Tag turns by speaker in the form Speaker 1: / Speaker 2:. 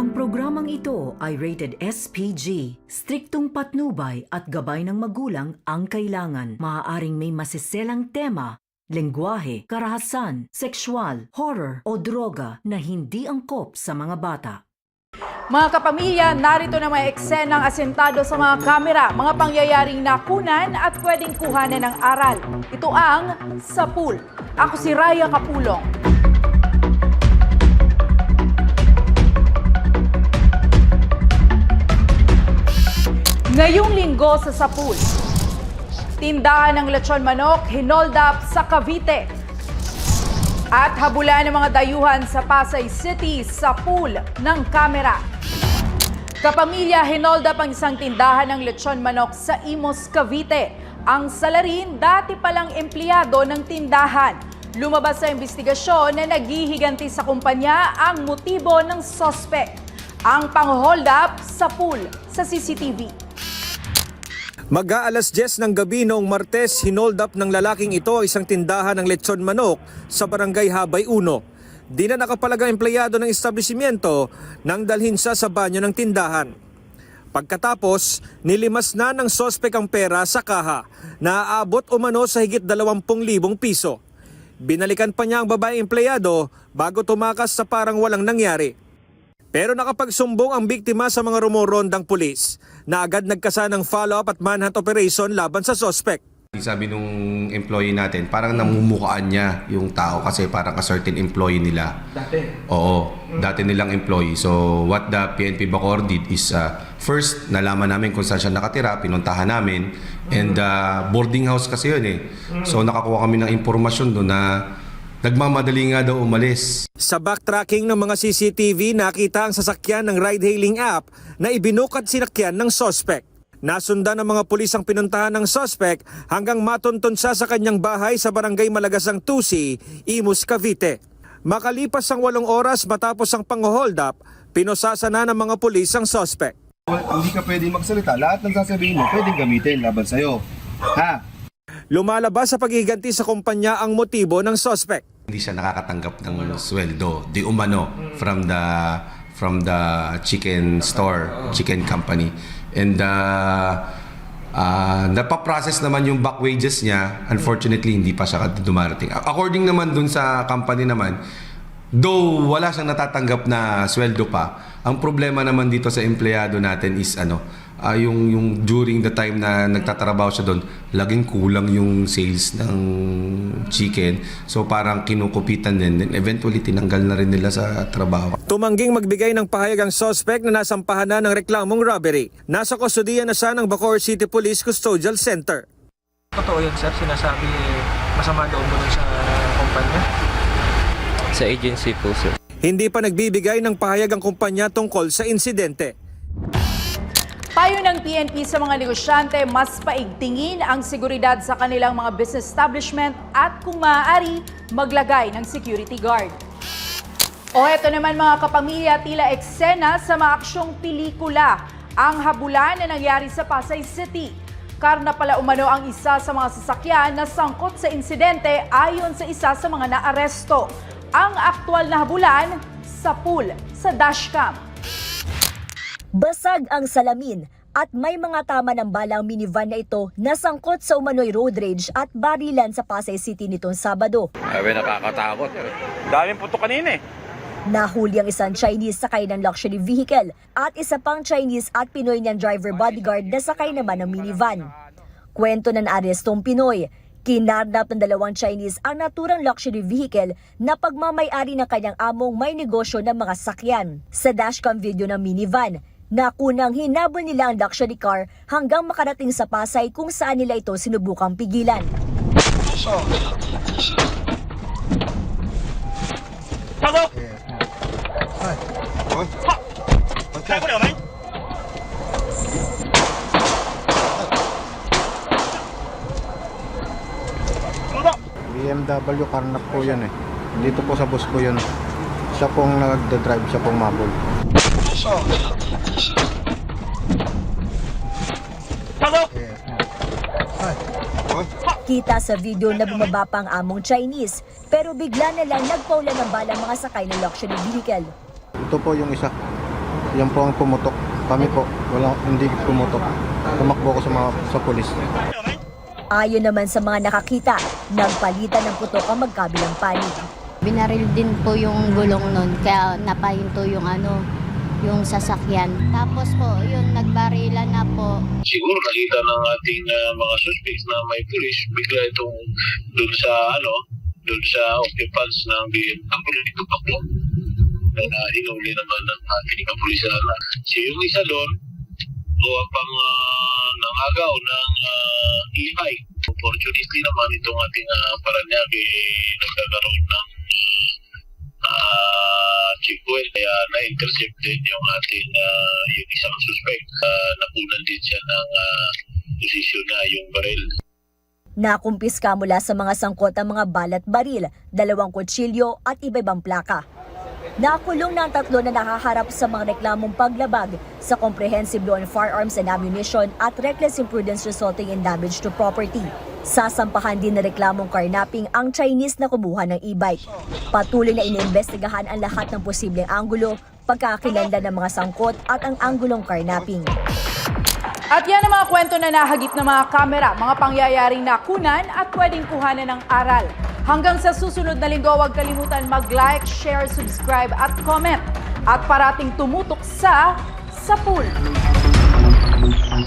Speaker 1: Ang programang ito ay rated SPG. Striktong patnubay at gabay ng magulang ang kailangan. Maaaring may masiselang tema, lengguwahe, karahasan, sexual, horror o droga na hindi angkop sa mga bata.
Speaker 2: Mga kapamilya, narito na mga eksenang asentado sa mga kamera, mga pangyayaring nakunan at pwedeng kuhanan ng aral. Ito ang Sapul. Ako si Raya Kapulong. Ngayong linggo sa Sapul, tindahan ng lechon manok hinold up sa Cavite. At habulan ng mga dayuhan sa Pasay City sa pool ng kamera. Kapamilya, hinold up ang isang tindahan ng lechon manok sa Imos, Cavite. Ang salarin, dati palang empleyado ng tindahan. Lumabas sa investigasyon na naghihiganti sa kumpanya ang motibo ng sospek. Ang pang-hold up sa pool sa CCTV.
Speaker 3: Mag-aalas 10 ng gabi noong Martes, hinold up ng lalaking ito ang isang tindahan ng lechon manok sa barangay Habay 1. Di na nakapalagang empleyado ng establishmento nang dalhin siya sa banyo ng tindahan. Pagkatapos, nilimas na ng sospek ang pera sa kaha na aabot umano sa higit 20,000 piso. Binalikan pa niya ang babaeng empleyado bago tumakas sa parang walang nangyari. Pero nakapagsumbong ang biktima sa mga rumorondang pulis na agad nagkasa ng follow-up at manhunt operation laban sa sospek.
Speaker 4: Sabi nung employee natin, parang namumukaan niya yung tao kasi parang a certain employee nila.
Speaker 5: Dati.
Speaker 4: Oo, dati nilang employee. So what the PNP Bacoor did is uh, first nalaman namin kung saan siya nakatira, pinuntahan namin. And uh, boarding house kasi yun eh. So nakakuha kami ng impormasyon doon na nagmamadali nga daw umalis.
Speaker 3: Sa backtracking ng mga CCTV, nakita ang sasakyan ng ride-hailing app na ibinukat sinakyan ng sospek. Nasundan ng mga pulis ang pinuntahan ng sospek hanggang matuntun siya sa kanyang bahay sa barangay Malagasang Tusi, Imus, Cavite. Makalipas ang walong oras matapos ang pang-hold up, pinosasa na ng mga pulis ang sospek.
Speaker 6: Hindi ka pwedeng magsalita. Lahat ng sasabihin mo, pwedeng gamitin laban sa'yo. Ha?
Speaker 3: Lumalabas sa paghiganti sa kumpanya ang motibo ng sospek.
Speaker 4: Hindi siya nakakatanggap ng sweldo, di umano, from the from the chicken store, chicken company. And uh, uh, napaprocess naman yung back wages niya. Unfortunately, hindi pa siya dumarating. According naman dun sa company naman, though wala siyang natatanggap na sweldo pa, ang problema naman dito sa empleyado natin is ano, ah, yung, yung during the time na nagtatrabaho siya doon, laging kulang yung sales ng chicken. So parang kinukupitan din. Then eventually tinanggal na rin nila sa trabaho.
Speaker 3: Tumangging magbigay ng pahayag ang sospek na nasampahan na ng reklamong robbery. Nasa kustodiya na siya ng Bacoor City Police Custodial Center.
Speaker 5: Totoo yun, sir. Sinasabi masama daw mo sa kumpanya.
Speaker 7: Sa agency po, sir.
Speaker 3: Hindi pa nagbibigay ng pahayag ang kumpanya tungkol sa insidente.
Speaker 2: Payo ng PNP sa mga negosyante, mas paigtingin ang seguridad sa kanilang mga business establishment at kung maaari, maglagay ng security guard. O eto naman mga kapamilya, tila eksena sa mga aksyong pelikula. Ang habulan na nangyari sa Pasay City. Karna pala umano ang isa sa mga sasakyan na sangkot sa insidente ayon sa isa sa mga naaresto. Ang aktwal na habulan sa pool sa dashcam.
Speaker 8: Basag ang salamin at may mga tama ng balang minivan na ito na sangkot sa umano'y road rage at barilan sa Pasay City nitong Sabado.
Speaker 9: Ay, nakakatakot. Daming puto kanina eh.
Speaker 8: Nahuli ang isang Chinese sakay ng luxury vehicle at isa pang Chinese at Pinoy niyang driver bodyguard na sakay naman ng minivan. Kwento ng arestong Pinoy, kinarnap ng dalawang Chinese ang naturang luxury vehicle na pagmamayari ng kanyang among may negosyo ng mga sakyan. Sa dashcam video ng minivan, nakunang hinabol nila ang luxury car hanggang makarating sa Pasay kung saan nila ito sinubukang pigilan.
Speaker 10: BMW Carnac po yan eh. Dito po sa bus ko yun. Siya pong nagda-drive, siya pong mabol.
Speaker 8: Kita sa video na bumaba pa ang among Chinese pero bigla na lang nagpaulan ng bala mga sakay ng luxury vehicle.
Speaker 10: Ito po yung isa. Yan po ang pumutok. Kami po, wala, hindi pumutok. Tumakbo ko sa, mga, sa polis.
Speaker 8: Ayon naman sa mga nakakita, nagpalitan ng putok ang magkabilang panig.
Speaker 11: Binaril din po yung gulong nun, kaya napahinto yung ano, yung sasakyan. Tapos po, yun, nagbarilan na po.
Speaker 9: Siguro nakita ng ating ah, mga suspects na may pulis, bigla itong dun sa ano, dun sa occupants ng BMW dito pa po. Na hinuli naman ng ating kapulisan na si yung isa doon, gawa pang uh, nangagaw ng uh, e-bike. Unfortunately naman itong ating uh, Paranaque nagkakaroon ng uh, checkpoint kaya na-intercept din yung ating uh, yung isang suspect. Uh, nakunan din siya ng uh, posisyon na yung baril.
Speaker 8: Nakumpiska mula sa mga sangkot ang mga balat baril, dalawang kutsilyo at iba-ibang plaka. Nakulong na tatlo na nakaharap sa mga reklamong paglabag sa Comprehensive Law on Firearms and Ammunition at reckless imprudence resulting in damage to property. Sasampahan din na reklamong carnapping ang Chinese na kumuha ng e-bike. Patuloy na iniimbestigahan ang lahat ng posibleng anggulo, pagkakilala ng mga sangkot at ang anggulong carnapping.
Speaker 2: At yan ang mga kwento na nahagip ng mga kamera, mga pangyayaring nakunan at pwedeng kuhanan ng aral. Hanggang sa susunod na linggo, huwag kalimutan mag-like, share, subscribe at comment. At parating tumutok sa sa pool. Thank.